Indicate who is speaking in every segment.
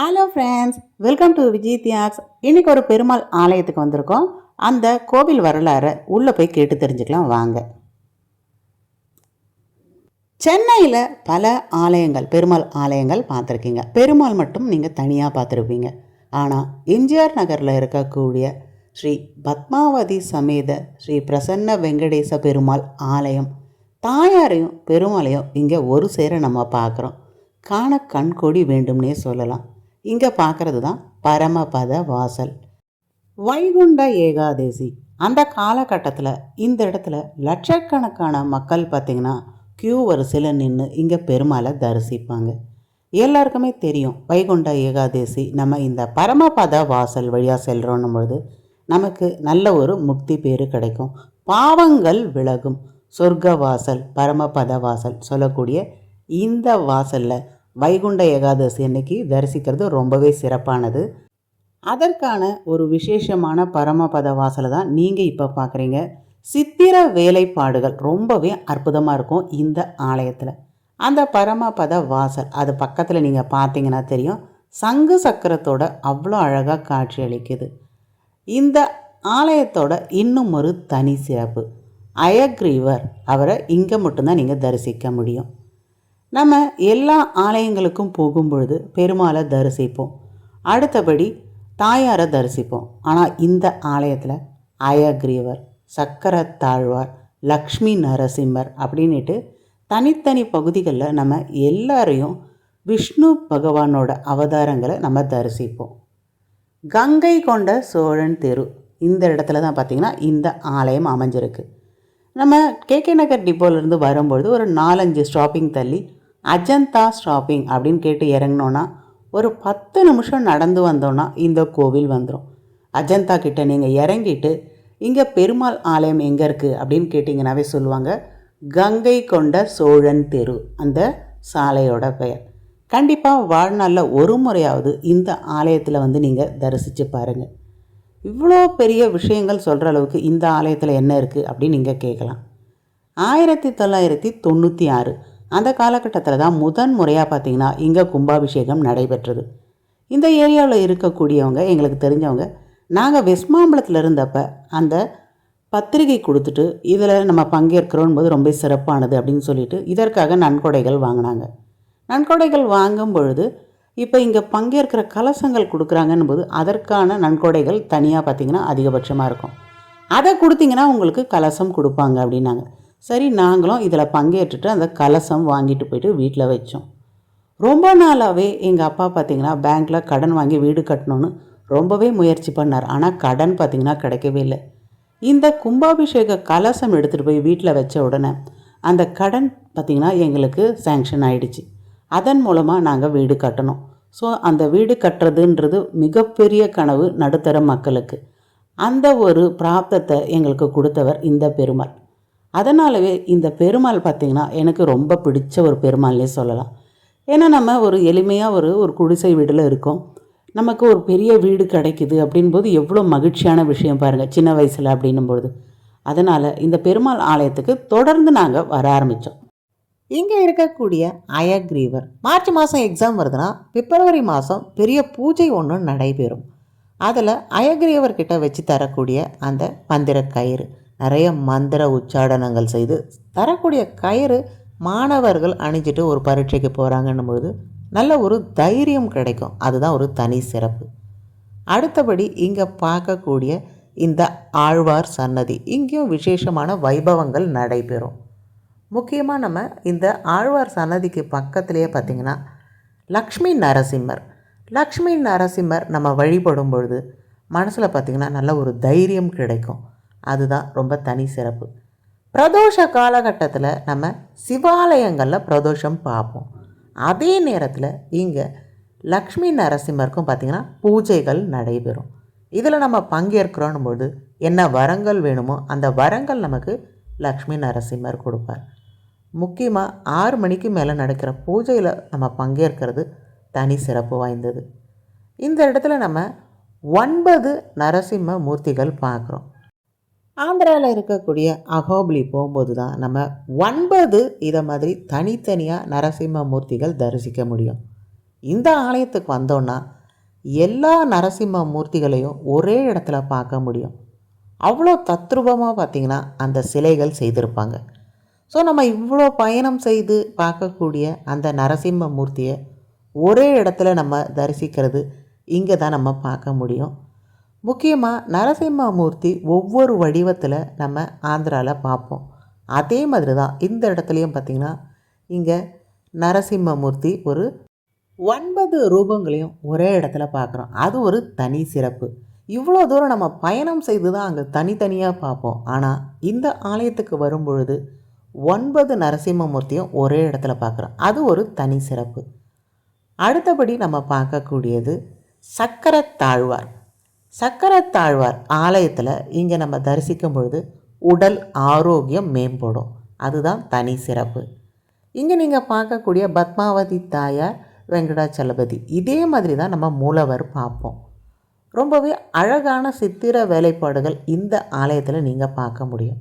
Speaker 1: Hello friends welcome to Vijay Thiyags இன்றைக்கி ஒரு பெருமாள் ஆலயத்துக்கு வந்திருக்கோம். அந்த கோவில் வரலாறை உள்ளே போய் கேட்டு தெரிஞ்சுக்கலாம். வாங்க. சென்னையில் பல ஆலயங்கள் பெருமாள் ஆலயங்கள் பார்த்துருக்கீங்க. பெருமாள் மட்டும் நீங்கள் தனியாக பார்த்துருப்பீங்க. ஆனால் எம்ஜிஆர் நகரில் இருக்கக்கூடிய ஸ்ரீ பத்மாவதி சமேத ஸ்ரீ பிரசன்ன வெங்கடேச பெருமாள் ஆலயம் தாயாரையும் பெருமாளையும் இங்கே ஒரு சேர நம்ம பார்க்குறோம். காண கண்கொடி வேண்டும்னே சொல்லலாம். இங்கே பார்க்குறது தான் பரமபத வாசல். வைகுண்ட ஏகாதேசி. அந்த காலகட்டத்தில் இந்த இடத்துல லட்சக்கணக்கான மக்கள் பார்த்திங்கன்னா கியூ வரிசையில் நின்று இங்கே பெருமாளை தரிசிப்பாங்க. எல்லாருக்குமே தெரியும் வைகுண்ட ஏகாதேசி நம்ம இந்த பரமபத வாசல் வழியாக செல்கிறோன்னும் பொழுது நமக்கு நல்ல ஒரு முக்தி பேர் கிடைக்கும். பாவங்கள் விலகும். சொர்க்க வாசல் பரமபத வாசல் சொல்லக்கூடிய இந்த வாசலில் வைகுண்ட ஏகாதசி அன்னைக்கு தரிசிக்கிறது ரொம்பவே சிறப்பானது. அதற்கான ஒரு விசேஷமான பரமபத வாசலை தான் நீங்கள் இப்போ பார்க்குறீங்க சித்திர வேலைப்பாடுகள் ரொம்பவே அற்புதமாக இருக்கும் இந்த ஆலயத்தில். அந்த பரமபத வாசல் அது பக்கத்தில் நீங்கள் பார்த்தீங்கன்னா தெரியும். சங்கு சக்கரத்தோட அவ்வளோ அழகாக காட்சி அளிக்குது. இந்த ஆலயத்தோட இன்னும் ஒரு தனி சிறப்பு. அயக்ரீவர் அவரை இங்கே மட்டும்தான் நீங்கள் தரிசிக்க முடியும். நம்ம எல்லா ஆலயங்களுக்கும் போகும்பொழுது பெருமாளை தரிசிப்போம். அடுத்தபடி தாயாரை தரிசிப்போம். ஆனால் இந்த ஆலயத்தில் அயக்ரீவர் சக்கரத்தாழ்வார் லக்ஷ்மி நரசிம்மர் அப்படின்ட்டு தனித்தனி பகுதிகளில் நம்ம எல்லாரையும் விஷ்ணு பகவானோட அவதாரங்களை நம்ம தரிசிப்போம். கங்கை கொண்ட சோழன் தெரு இந்த இடத்துல தான் பார்த்திங்கன்னா இந்த ஆலயம் அமைஞ்சிருக்கு. நம்ம கேகே நகர் டிப்போலேருந்து வரும்பொழுது ஒரு நாலஞ்சு ஸ்டாப்பிங் தள்ளி அஜந்தா ஸ்டாப்பிங் அப்படின்னு கேட்டு இறங்கினோன்னா ஒரு பத்து நிமிஷம் நடந்து வந்தோன்னா இந்த கோவில் வந்துடும் அஜந்தா கிட்ட நீங்கள் இறங்கிட்டு இங்கே பெருமாள் ஆலயம் எங்கே இருக்குது அப்படின்னு கேட்டிங்கனாவே சொல்லுவாங்க கங்கை கொண்ட சோழன் தெரு அந்த சாலையோட பெயர். கண்டிப்பாக வாழ்நாளில் ஒரு முறையாவது இந்த ஆலயத்தில் வந்து நீங்கள் தரிசித்து பாருங்கள் இவ்வளோ பெரிய விஷயங்கள் சொல்கிற அளவுக்கு இந்த ஆலயத்தில் என்ன இருக்குது அப்படின்னு நீங்கள் கேட்கலாம் ஆயிரத்தி தொள்ளாயிரத்தி தொண்ணூற்றி ஆறு அந்த காலகட்டத்தில் தான் முதன் முறையாக பார்த்தீங்கன்னா இங்கே கும்பாபிஷேகம் நடைபெற்றது. இந்த ஏரியாவில் இருக்கக்கூடியவங்க எங்களுக்கு தெரிஞ்சவங்க நாங்கள் வெஸ்மாம்பலத்தில் இருந்தப்ப அந்த பத்திரிகை கொடுத்துட்டு இதில் நம்ம பங்கேற்கிறோம் போது ரொம்ப சிறப்பானது அப்படின்னு சொல்லிட்டு இதற்காக நன்கொடைகள் வாங்கினாங்க. நன்கொடைகள் வாங்கும் பொழுது இப்போ இங்கே பங்கேற்கிற கலசங்கள் கொடுக்குறாங்கன்னு போது அதற்கான நன்கொடைகள் தனியாக பார்த்திங்கன்னா அதிகபட்சமாக இருக்கும். அதை கொடுத்தீங்கன்னா உங்களுக்கு கலசம் கொடுப்பாங்க அப்படின்னாங்க. சரி நாங்களும் இதில் பங்கேற்றுட்டு அந்த கலசம் வாங்கிட்டு போயிட்டு வீட்டில் வச்சோம். ரொம்ப நாளாகவே எங்கள் அப்பா பார்த்திங்கன்னா பேங்க்கில் கடன் வாங்கி வீடு கட்டணும்னு ரொம்பவே முயற்சி பண்ணார். ஆனால் கடன் பார்த்திங்கன்னா கிடைக்கவே இல்லை. இந்த கும்பாபிஷேக கலசம் எடுத்துகிட்டு போய் வீட்டில் வச்ச உடனே அந்த கடன் பார்த்திங்கன்னா எங்களுக்கு சேங்ஷன் ஆகிடுச்சு அதன் மூலமாக நாங்கள் வீடு கட்டணும். ஸோ அந்த வீடு கட்டுறதுன்றது மிகப்பெரிய கனவு நடுத்தர மக்களுக்கு. அந்த ஒரு பிராப்தத்தை எங்களுக்கு கொடுத்தவர் இந்த பெருமாள். அதனாலவே இந்த பெருமாள் பார்த்திங்கன்னா எனக்கு ரொம்ப பிடிச்ச ஒரு பெருமாள்னே சொல்லலாம். ஏன்னா நம்ம ஒரு எளிமையாக ஒரு ஒரு குடிசை வீடில் இருக்கோம். நமக்கு ஒரு பெரிய வீடு கிடைக்குது அப்படின்போது எவ்வளோ மகிழ்ச்சியான விஷயம் பாருங்கள் சின்ன வயசில் அப்படின்னும்பொழுது. அதனால் இந்த பெருமாள் ஆலயத்துக்கு தொடர்ந்து நாங்கள் வர ஆரம்பித்தோம் இங்கே இருக்கக்கூடிய அயக்ரீவர் மார்ச் மாதம் எக்ஸாம் வருதுன்னா பிப்ரவரி மாதம் பெரிய பூஜை ஒன்று நடைபெறும். அதில் அயக்ரீவர்கிட்ட வச்சு தரக்கூடிய அந்த மந்திர கயிறு. நிறைய மந்திர உச்சாடனங்கள் செய்து தரக்கூடிய கயிறு மாணவர்கள் அணிஞ்சிட்டு ஒரு பரீட்சைக்கு போகிறாங்கன்னும் பொழுது நல்ல ஒரு தைரியம் கிடைக்கும். அதுதான் ஒரு தனி சிறப்பு. அடுத்தபடி இங்கே பார்க்கக்கூடிய இந்த ஆழ்வார் சன்னதி. இங்கேயும் விசேஷமான வைபவங்கள் நடைபெறும். முக்கியமாக நம்ம இந்த ஆழ்வார் சன்னதிக்கு பக்கத்திலேயே பார்த்திங்கன்னா லக்ஷ்மி நரசிம்மர். லக்ஷ்மி நரசிம்மர் நம்ம வழிபடும் பொழுது மனசில் பார்த்திங்கன்னா நல்ல ஒரு தைரியம் கிடைக்கும். அதுதான் ரொம்ப தனி சிறப்பு. பிரதோஷ காலகட்டத்தில் நம்ம சிவாலயங்களில் பிரதோஷம் பார்ப்போம் அதே நேரத்தில் இங்கே லக்ஷ்மி நரசிம்மருக்கும் பார்த்திங்கன்னா பூஜைகள் நடைபெறும். இதில் நம்ம பங்கேற்கிறோன்னும் போது என்ன வரங்கள் வேணுமோ அந்த வரங்கள் நமக்கு லக்ஷ்மி நரசிம்மர் கொடுப்பார். முக்கியமாக ஆறு மணிக்கு மேலே நடக்கிற பூஜையில் நம்ம பங்கேற்கிறது தனி சிறப்பு வாய்ந்தது. இந்த இடத்துல நம்ம ஒன்பது நரசிம்ம மூர்த்திகள் பார்க்குறோம் ஆந்திராவில் இருக்கக்கூடிய அகோபிலி போகும்போது தான் நம்ம ஒன்பது இதை மாதிரி தனித்தனியாக நரசிம்ம மூர்த்திகள் தரிசிக்க முடியும்.
Speaker 2: இந்த ஆலயத்துக்கு வந்தோன்னா எல்லா நரசிம்ம மூர்த்திகளையும் ஒரே இடத்துல பார்க்க முடியும். அவ்வளோ தத்ரூபமாக பார்த்திங்கன்னா அந்த சிலைகள் செய்திருப்பாங்க. ஸோ நம்ம இவ்வளோ பயணம் செய்து பார்க்கக்கூடிய அந்த நரசிம்ம மூர்த்தியை ஒரே இடத்துல நம்ம தரிசிக்கிறது இங்கே தான் நம்ம பார்க்க முடியும். முக்கியமாக நரசிம்ம மூர்த்தி ஒவ்வொரு வடிவத்தில் நம்ம ஆந்திராவில் பார்ப்போம் அதே மாதிரி தான் இந்த இடத்துலையும் பார்த்திங்கன்னா இங்கே நரசிம்மமூர்த்தி ஒரு ஒன்பது ரூபங்களையும் ஒரே இடத்துல பார்க்குறோம் அது ஒரு தனி சிறப்பு. இவ்வளோ தூரம் நம்ம பயணம் செய்து தான் அங்கே தனித்தனியாக பார்ப்போம் ஆனால் இந்த ஆலயத்துக்கு வரும்பொழுது ஒன்பது நரசிம்மமூர்த்தியும் ஒரே இடத்துல பார்க்குறோம் அது ஒரு தனி சிறப்பு. அடுத்தபடி நம்ம பார்க்கக்கூடியது சக்கரத்தாழ்வார் சக்கரத்தாழ்வார் ஆலயத்தில் இங்கே நம்ம தரிசிக்கும் பொழுது உடல் ஆரோக்கியம் மேம்படும். அதுதான் தனி சிறப்பு. இங்கே நீங்கள் பார்க்கக்கூடிய பத்மாவதி தாயார் வெங்கடாச்சலபதி இதே மாதிரி தான் நம்ம மூலவர் பார்ப்போம். ரொம்பவே அழகான சித்திர வேலைப்பாடுகள் இந்த ஆலயத்தில் நீங்கள் பார்க்க முடியும்.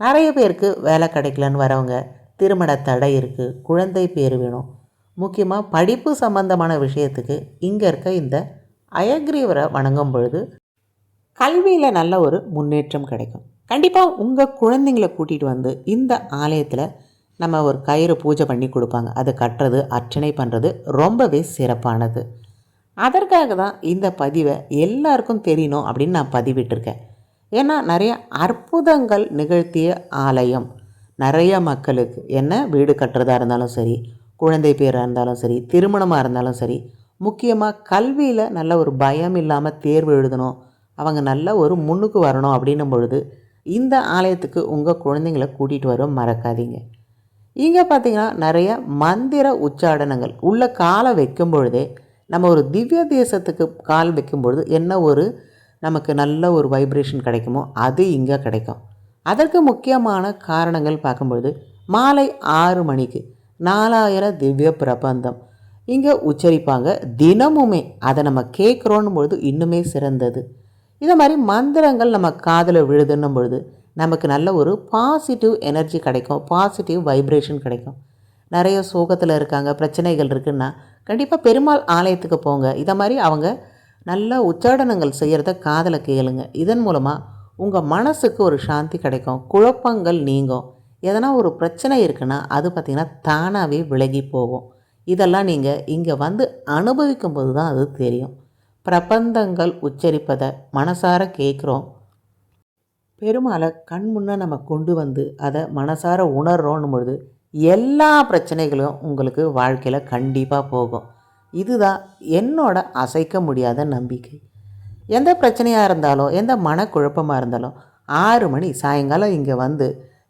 Speaker 2: நிறைய பேருக்கு வேலை கிடைக்கலன்னு வரவங்க திருமண தடை இருக்குது குழந்தை பேர் வேணும். முக்கியமாக படிப்பு சம்பந்தமான விஷயத்துக்கு இங்கே இருக்க இந்த அயக்ரீவரை வணங்கும் பொழுது கல்வியில் நல்ல ஒரு முன்னேற்றம் கிடைக்கும். கண்டிப்பாக உங்கள் குழந்தைங்கள கூட்டிகிட்டு வந்து இந்த ஆலயத்தில் நம்ம ஒரு கயிறு பூஜை பண்ணி கொடுப்பாங்க. அது கட்டுறது அர்ச்சனை பண்ணுறது ரொம்பவே சிறப்பானது. அதற்காக தான் இந்த பதிவை எல்லாருக்கும் தெரியணும் அப்படின்னு நான் பதிவிட்டிருக்கேன். ஏன்னா நிறைய அற்புதங்கள் நிகழ்த்திய ஆலயம். நிறைய மக்களுக்கு என்ன வீடு கட்டுறதா இருந்தாலும் சரி குழந்தை பேராக இருந்தாலும் சரி திருமணமாக இருந்தாலும் சரி முக்கியமாக கல்வியில் நல்ல ஒரு பயம் இல்லாமல் தேர்வு எழுதணும். அவங்க நல்ல ஒரு முன்னுக்கு வரணும் அப்படின்னும் பொழுது இந்த ஆலயத்துக்கு உங்கள் குழந்தைங்கள கூட்டிகிட்டு வர மறக்காதீங்க. இங்கே பார்த்தீங்கன்னா நிறைய மந்திர உச்சாடனங்கள். உள்ள காலை வைக்கும் பொழுதே நம்ம ஒரு திவ்ய தேசத்துக்கு கால் வைக்கும் பொழுது என்ன ஒரு நமக்கு நல்ல ஒரு வைப்ரேஷன் கிடைக்குமோ அது இங்கே கிடைக்கும். அதற்கு முக்கியமான காரணங்கள் பார்க்கும்பொழுது மாலை ஆறு மணிக்கு நாலாயிரம் திவ்ய பிரபந்தம். இங்கே உச்சரிப்பாங்க தினமுமே அதை நம்ம கேட்குறோன்னும் பொழுது இன்னுமே சிறந்தது. இதை மாதிரி மந்திரங்கள் நம்ம காதில் விழுதுன்னும் பொழுது நமக்கு நல்ல ஒரு பாசிட்டிவ் எனர்ஜி கிடைக்கும் பாசிட்டிவ் வைப்ரேஷன் கிடைக்கும். நிறைய சோகத்தில் இருக்காங்க பிரச்சனைகள் இருக்குன்னா கண்டிப்பாக பெருமாள் ஆலயத்துக்கு போங்க. இதை மாதிரி அவங்க நல்ல உச்சாடனங்கள் செய்கிறத காதில் கேளுங்க. இதன் மூலமாக உங்கள் மனசுக்கு ஒரு சாந்தி கிடைக்கும் குழப்பங்கள் நீங்கும். எதனா ஒரு பிரச்சனை இருக்குன்னா அது பார்த்திங்கன்னா தானாகவே விலகி போகும். இதெல்லாம் நீங்கள் இங்கே வந்து அனுபவிக்கும் போது தான் அது தெரியும். பிரபந்தங்கள் உச்சரிப்பதை மனசார கேட்குறோம். பெருமாளை கண் முன்னே நம்ம கொண்டு வந்து அதை மனசார உணர்றோன்னு பொழுது எல்லா பிரச்சனைகளும் உங்களுக்கு வாழ்க்கையில் கண்டிப்பாக போகும். இதுதான் என்னோட அசைக்க முடியாத நம்பிக்கை. எந்த பிரச்சனையாக இருந்தாலும் எந்த மனக்குழப்பமாக இருந்தாலும் ஆறு மணி சாயங்காலம் இங்கே வந்து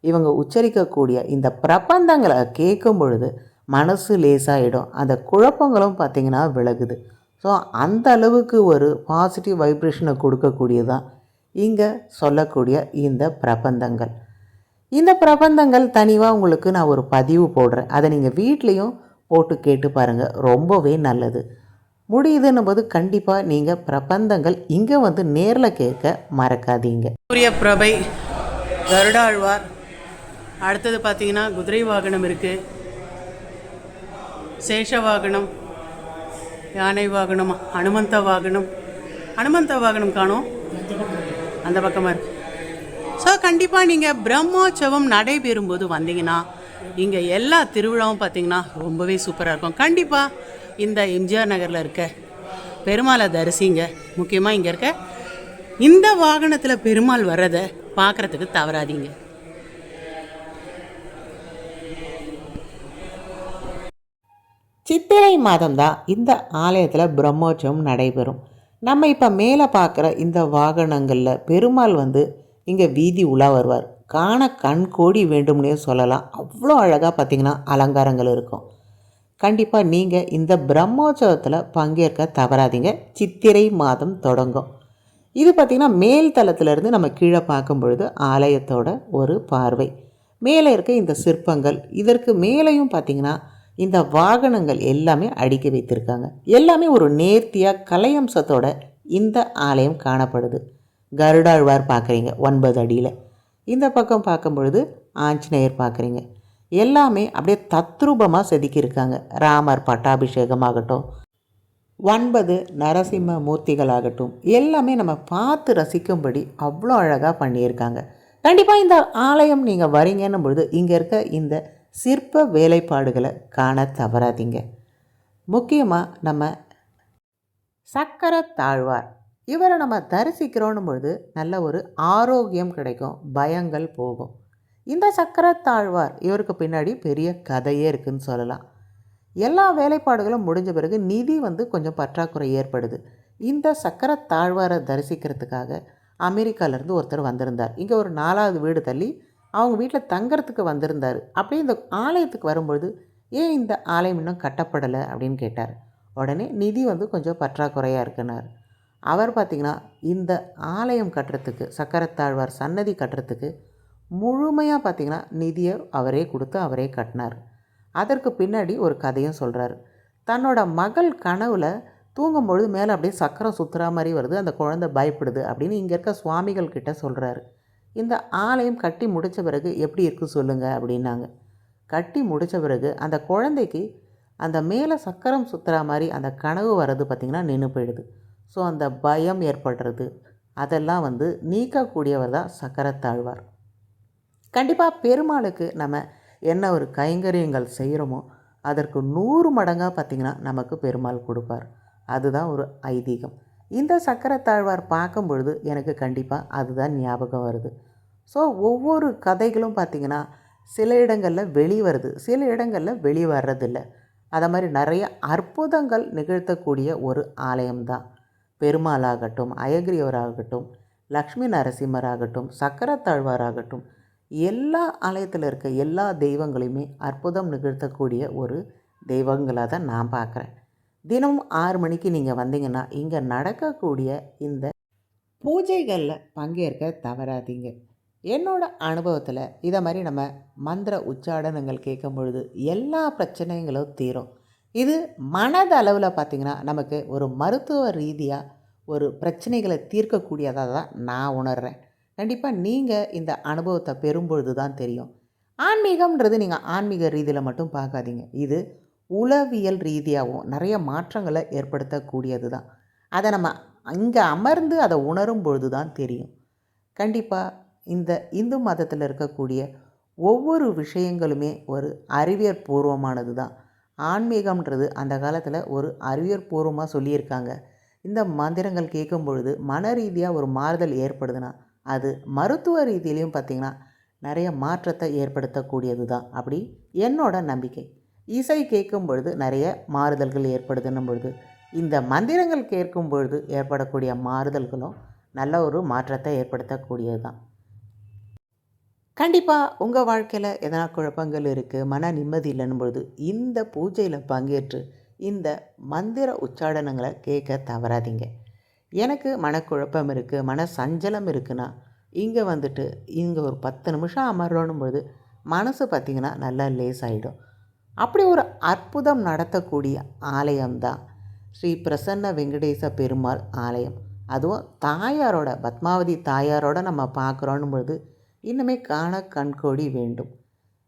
Speaker 2: இவங்க உச்சரிக்கக்கூடிய இந்த பிரபந்தங்களை கேட்கும் பொழுது மனசு லேசாகிடும் அந்த குழப்பங்களும் பார்த்திங்கன்னா விலகுது. ஸோ அந்த அளவுக்கு ஒரு பாசிட்டிவ் வைப்ரேஷனை கொடுக்கக்கூடியதான் இங்கே சொல்லக்கூடிய இந்த பிரபந்தங்கள். இந்த பிரபந்தங்கள் தனிவாக உங்களுக்கு நான் ஒரு பதிவு போடுறேன். அதை நீங்கள் வீட்லேயும் போட்டு கேட்டு பாருங்கள் ரொம்பவே நல்லது. முடியுதுன்னும் போது கண்டிப்பாக நீங்கள் பிரபந்தங்கள் இங்கே வந்து நேரில் கேட்க மறக்காதீங்க.
Speaker 1: சூரிய பிரபை கருடாழ்வார். அடுத்தது பார்த்தீங்கன்னா குதிரை வாகனம் இருக்குது சேஷ வாகனம் யானை வாகனம் அனுமந்த வாகனம் அனுமந்த வாகனம் காணும். அந்த பக்கமாக இருக்கு. ஸோ கண்டிப்பாக நீங்கள் பிரம்மோற்சவம் நடைபெறும்போது வந்தீங்கன்னா இங்கே எல்லா திருவிழாவும் பார்த்தீங்கன்னா ரொம்பவே சூப்பராக இருக்கும். கண்டிப்பாக இந்த எம்ஜிஆர் நகரில் இருக்க பெருமாளை தரிசிங்க. முக்கியமாக இங்கே இருக்க இந்த வாகனத்தில் பெருமாள் வர்றதை பார்க்குறதுக்கு தவறாதீங்க.
Speaker 2: சித்திரை மாதம்தான் இந்த ஆலயத்தில் பிரம்மோற்சவம் நடைபெறும். நம்ம இப்போ மேலே பார்க்குற இந்த வாகனங்களில் பெருமாள் வந்து இங்கே வீதி உலா வருவார். காண கண் கோடி வேண்டும்னே சொல்லலாம். அவ்வளோ அழகாக பார்த்திங்கன்னா அலங்காரங்கள் இருக்கும். கண்டிப்பாக நீங்கள் இந்த பிரம்மோற்சவத்தில் பங்கேற்க தவறாதீங்க. சித்திரை மாதம் தொடங்கும். இது பார்த்திங்கன்னா மேல் தளத்திலிருந்து நம்ம கீழே பார்க்கும் பொழுது ஆலயத்தோட ஒரு பார்வை. மேலே இருக்க இந்த சிற்பங்கள் இதற்கு மேலேயும் பார்த்திங்கன்னா இந்த வாகனங்கள் எல்லாமே அடுக்கி வைத்திருக்காங்க. எல்லாமே ஒரு நேர்த்தியாக கலையம்சத்தோட இந்த ஆலயம் காணப்படுது. கருடாழ்வார் பார்க்குறீங்க ஒன்பது அடியில். இந்த பக்கம் பார்க்கும் பொழுது ஆஞ்சநேயர் பார்க்குறீங்க. எல்லாமே அப்படியே தத்ரூபமாக செதுக்கியிருக்காங்க. ராமர் பட்டாபிஷேகமாகட்டும் ஒன்பது நரசிம்ம மூர்த்திகளாகட்டும் எல்லாமே நம்ம பார்த்து ரசிக்கும்படி அவ்வளோ அழகாக பண்ணியிருக்காங்க. கண்டிப்பாக இந்த ஆலயம் நீங்கள் வரீங்கன்னும் பொழுது இங்கே இருக்க இந்த சிற்ப வேலைப்பாடுகளை காண தவறாதீங்க. முக்கியமாக நம்ம சக்கர தாழ்வார். இவரை நம்ம தரிசிக்கிறோன்னும் பொழுது நல்ல ஒரு ஆரோக்கியம் கிடைக்கும் பயங்கள் போகும். இந்த சக்கர தாழ்வார் இவருக்கு பின்னாடி பெரிய கதையே இருக்குதுன்னு சொல்லலாம். எல்லா வேலைப்பாடுகளும் முடிஞ்ச பிறகு நிதி வந்து கொஞ்சம் பற்றாக்குறை ஏற்படுது. இந்த சக்கர தாழ்வாரை தரிசிக்கிறதுக்காக அமெரிக்காவிலேருந்து ஒருத்தர் வந்திருந்தார். இங்கே ஒரு நாலாவது வீடு தள்ளி அவங்க வீட்டில் தங்கறதுக்கு வந்திருந்தார். அப்படியே இந்த ஆலயத்துக்கு வரும்பொழுது ஏன் இந்த ஆலயம் இன்னும் கட்டப்படலை? அப்படின்னு கேட்டார். உடனே நிதி வந்து கொஞ்சம் பற்றாக்குறையாக இருக்குனார். அவர் பார்த்திங்கன்னா இந்த ஆலயம் கட்டுறதுக்கு சக்கரத்தாழ்வார் சன்னதி கட்டுறதுக்கு முழுமையாக பார்த்திங்கன்னா நிதியை அவரே கொடுத்து அவரே கட்டினார். அதற்கு பின்னாடி ஒரு கதையும் சொல்கிறாரு தன்னோட மகள் கனவில் தூங்கும்பொழுது மேலே அப்படியே சக்கரம் சுற்றுற மாதிரி வருது. அந்த குழந்தை பயப்படுது அப்படின்னு இங்கே இருக்க சுவாமிகள் கிட்ட சொல்கிறாரு இந்த ஆலயம் கட்டி முடித்த பிறகு எப்படி இருக்குது சொல்லுங்கள் அப்படின்னாங்க. கட்டி முடித்த பிறகு அந்த குழந்தைக்கு அந்த மேலே சக்கரம் சுற்றுற மாதிரி அந்த கனவு வர்றது பார்த்திங்கன்னா நின்று போயிடுது. ஸோ அந்த பயம் ஏற்படுறது அதெல்லாம் வந்து நீக்கக்கூடியவர் தான் சக்கரத்தாழ்வார். கண்டிப்பாக பெருமாளுக்கு நம்ம என்ன ஒரு கைங்கரியங்கள் செய்கிறோமோ அதற்கு நூறு மடங்காக பார்த்திங்கன்னா நமக்கு பெருமாள் கொடுப்பார். அதுதான் ஒரு ஐதீகம். இந்த சக்கரத்தாழ்வார் பார்க்கும் பொழுது எனக்கு கண்டிப்பாக அதுதான் ஞாபகம் வருது. ஸோ ஒவ்வொரு கதைகளும் பார்த்திங்கன்னா சில இடங்களில் வெளி வருது சில இடங்களில் வெளி வர்றதில்ல அதை மாதிரி நிறைய அற்புதங்கள் நிகழ்த்தக்கூடிய ஒரு ஆலயம்தான். பெருமாளாகட்டும் அயகிரியவராகட்டும் லக்ஷ்மி நரசிம்மராகட்டும் சக்கரத்தாழ்வாராகட்டும் எல்லா ஆலயத்தில் இருக்க எல்லா தெய்வங்களையுமே அற்புதம் நிகழ்த்தக்கூடிய ஒரு தெய்வங்களாக தான் நான் பார்க்குறேன். தினமும் ஆறு மணிக்கு நீங்கள் வந்தீங்கன்னா இங்கே நடக்கக்கூடிய இந்த பூஜைகளில் பங்கேற்க தவறாதீங்க. என்னோட அனுபவத்தில் இதை மாதிரி நம்ம மந்திர உச்சாடனங்கள் கேட்கும் பொழுது எல்லா பிரச்சனைகளும் தீரும். இது மனதளவில் பார்த்திங்கன்னா நமக்கு ஒரு மருத்துவ ரீதியாக ஒரு பிரச்சனைகளை தீர்க்கக்கூடியதாக தான் நான் உணர்கிறேன் கண்டிப்பாக நீங்கள் இந்த அனுபவத்தை பெறும்பொழுது தான் தெரியும். ஆன்மீகம்ன்றது நீங்கள் ஆன்மீக ரீதியில் மட்டும் பார்க்காதீங்க. இது உளவியல் ரீதியாகவும் நிறைய மாற்றங்களை ஏற்படுத்தக்கூடியது தான். அதை நம்ம இங்கே அமர்ந்து அதை உணரும் பொழுது தான் தெரியும். கண்டிப்பாக இந்த இந்து மதத்தில் இருக்கக்கூடிய ஒவ்வொரு விஷயங்களுமே ஒரு அறிவியற் பூர்வமானது தான். ஆன்மீகம்ன்றது அந்த காலத்தில் ஒரு அறிவியற் பூர்வமாக சொல்லியிருக்காங்க. இந்த மந்திரங்கள் கேட்கும் பொழுது மன ரீதியாக ஒரு மாறுதல் ஏற்படுதுன்னா அது மருத்துவ ரீதியிலையும் பார்த்திங்கன்னா நிறைய மாற்றத்தை ஏற்படுத்தக்கூடியது தான். அப்படி என்னோட நம்பிக்கை. இசை கேட்கும் பொழுது நிறைய மாறுதல்கள் ஏற்படுதுன்னும் பொழுது இந்த மந்திரங்கள் கேட்கும் பொழுது ஏற்படக்கூடிய மாறுதல்களும் நல்ல ஒரு மாற்றத்தை ஏற்படுத்தக்கூடியது தான் கண்டிப்பாக உங்கள் வாழ்க்கையில் எதனா குழப்பங்கள் இருக்குது மன நிம்மதி இல்லைன்னும் பொழுது இந்த பூஜையில் பங்கேற்று இந்த மந்திர உச்சாடனங்களை கேட்க தவறாதீங்க. எனக்கு மனக்குழப்பம் இருக்குது மன சஞ்சலம் இருக்குன்னா இங்கே வந்துட்டு இங்கே ஒரு பத்து நிமிஷம் அமரணும் பொழுது மனசு பார்த்திங்கன்னா நல்லா லேஸ் ஆகிடும் அப்படி ஒரு அற்புதம் நடத்தக்கூடிய ஆலயம்தான். ஸ்ரீ பிரசன்ன வெங்கடேச பெருமாள் ஆலயம். அதுவும் தாயாரோட பத்மாவதி தாயாரோட நம்ம பார்க்குறோன்னு பொழுது இன்னுமே காண கண்கோடி வேண்டும்.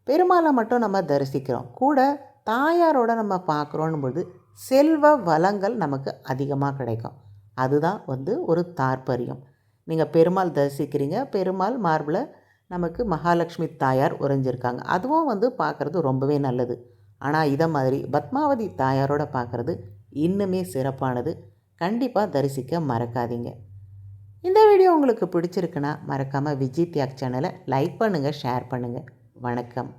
Speaker 2: பெருமாளை மட்டும் நம்ம தரிசிக்கிறோம். கூட தாயாரோட நம்ம பார்க்குறோன்னு பொழுது செல்வ வளங்கள் நமக்கு அதிகமாக கிடைக்கும். அதுதான் வந்து ஒரு தாற்பயம். நீங்கள் பெருமாள் தரிசிக்கிறீங்க. பெருமாள் மார்பில் நமக்கு மகாலட்சுமி தாயார் உறைஞ்சிருக்காங்க. அதுவும் வந்து பார்க்குறது ரொம்பவே நல்லது. ஆனால் இதை மாதிரி பத்மாவதி தாயாரோட பார்க்குறது இன்னுமே சிறப்பானது. கண்டிப்பாக தரிசிக்க மறக்காதீங்க. இந்த வீடியோ உங்களுக்கு பிடிச்சிருக்குன்னா மறக்காமல் விஜய் தியாக் சேனலை லைக் பண்ணுங்கள் ஷேர் பண்ணுங்கள் வணக்கம்.